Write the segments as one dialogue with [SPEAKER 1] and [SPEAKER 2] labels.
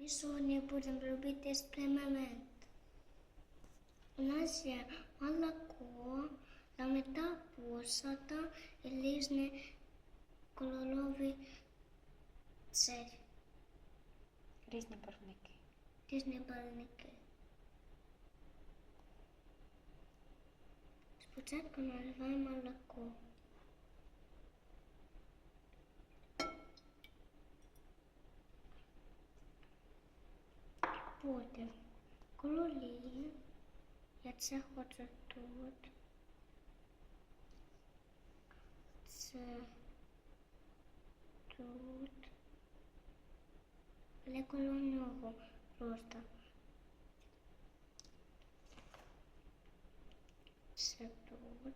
[SPEAKER 1] Ми сьогодні будемо робити експеримент. У нас є молоко, ламета посада і різні кольорові цей,
[SPEAKER 2] Різні барвники.
[SPEAKER 1] різні барвники. Спочатку наливаємо молоко. Потім кололі. Я це хочу тут. Це тут. Але коло нього просто. Це тут.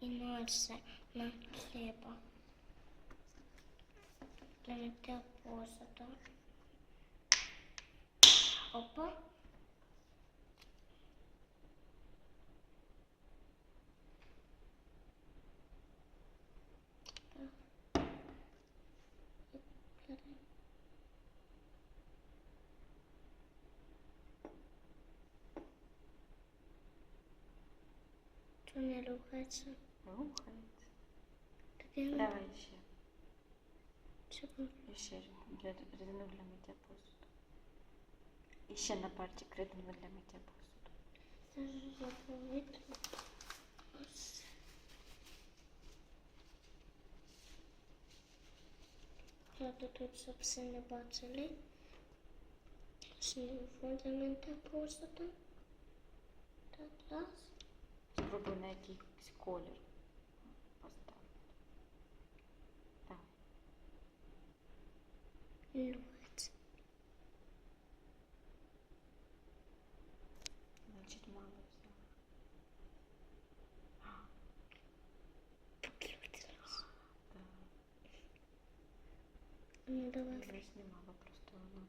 [SPEAKER 1] І носиться на хліба. Для миття посуду. Опа. Что не рухается?
[SPEAKER 2] Рухається.
[SPEAKER 1] Тоді
[SPEAKER 2] Давай ще.
[SPEAKER 1] Чого?
[SPEAKER 2] І ще для рідину для миття посуду. І ще на пальчик рідину для миття посуду.
[SPEAKER 1] Це ж заповіт. Правда, тут щоб все не бачили. Снігу фундамента посуду. Так, раз.
[SPEAKER 2] Спробуй на якийсь колір поставити. Так.
[SPEAKER 1] Львець.
[SPEAKER 2] Значить, мало взяла. Так.
[SPEAKER 1] Ну, давай.
[SPEAKER 2] Дивись, немало просто воно.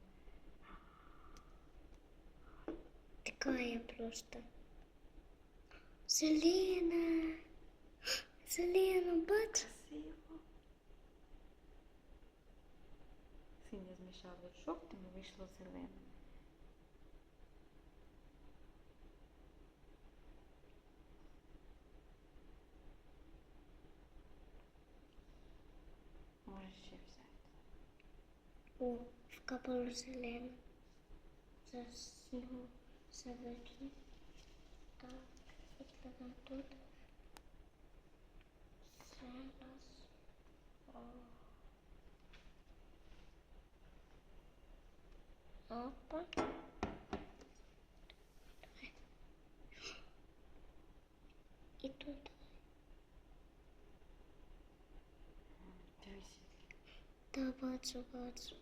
[SPEAKER 1] Такая просто. Селена. Селена, бач?
[SPEAKER 2] Красиво. Синє змішали з жовтим і вийшло зелене. Можеш ще взяти.
[SPEAKER 1] О, вкапало зелене. Зараз все викину. Так, відкладемо тут. Зараз. О. Опа. І тут. Та бачу, бачу.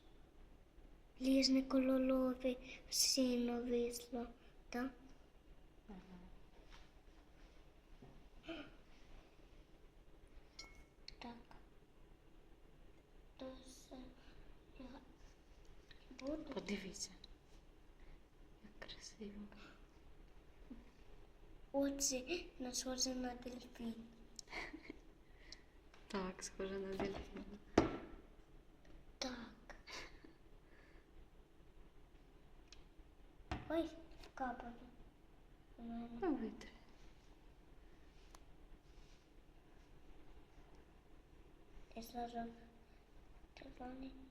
[SPEAKER 1] Різні кололовий, сіно вийшло, так?
[SPEAKER 2] Ага.
[SPEAKER 1] Так. То все. Я
[SPEAKER 2] Подивися. Як красиво.
[SPEAKER 1] Очі на схоже на дельфін.
[SPEAKER 2] Так, схоже на дельфін.
[SPEAKER 1] Так. Ой, вкапало.
[SPEAKER 2] Ну, витри.
[SPEAKER 1] Я сложу.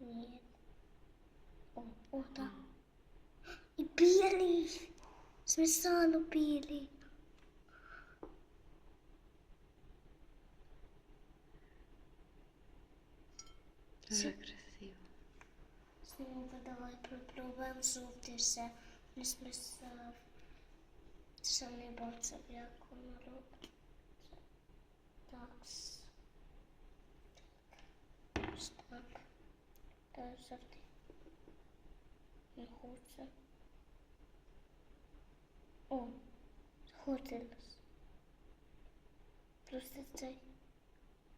[SPEAKER 1] Нет. О, о, да. И белый. Сметану белый.
[SPEAKER 2] Дуже красиво.
[SPEAKER 1] Знову давай попробуємо жовтий все. Не смісав. Ще не бачив, як воно робить. Так. Так. Так. Та жовтий. Не хоче. О, сходилось. Просто цей.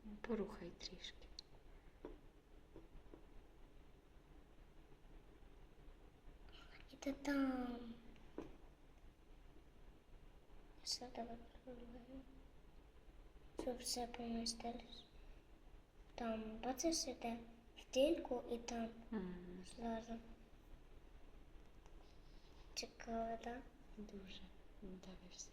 [SPEAKER 2] Ну, Порухай трішки.
[SPEAKER 1] Это там. Все, давай попробуем. щоб все помістилось. Там, бачиш, іде в і там
[SPEAKER 2] М,
[SPEAKER 1] зразу. Цікаво, так?
[SPEAKER 2] Дуже. Дивишся.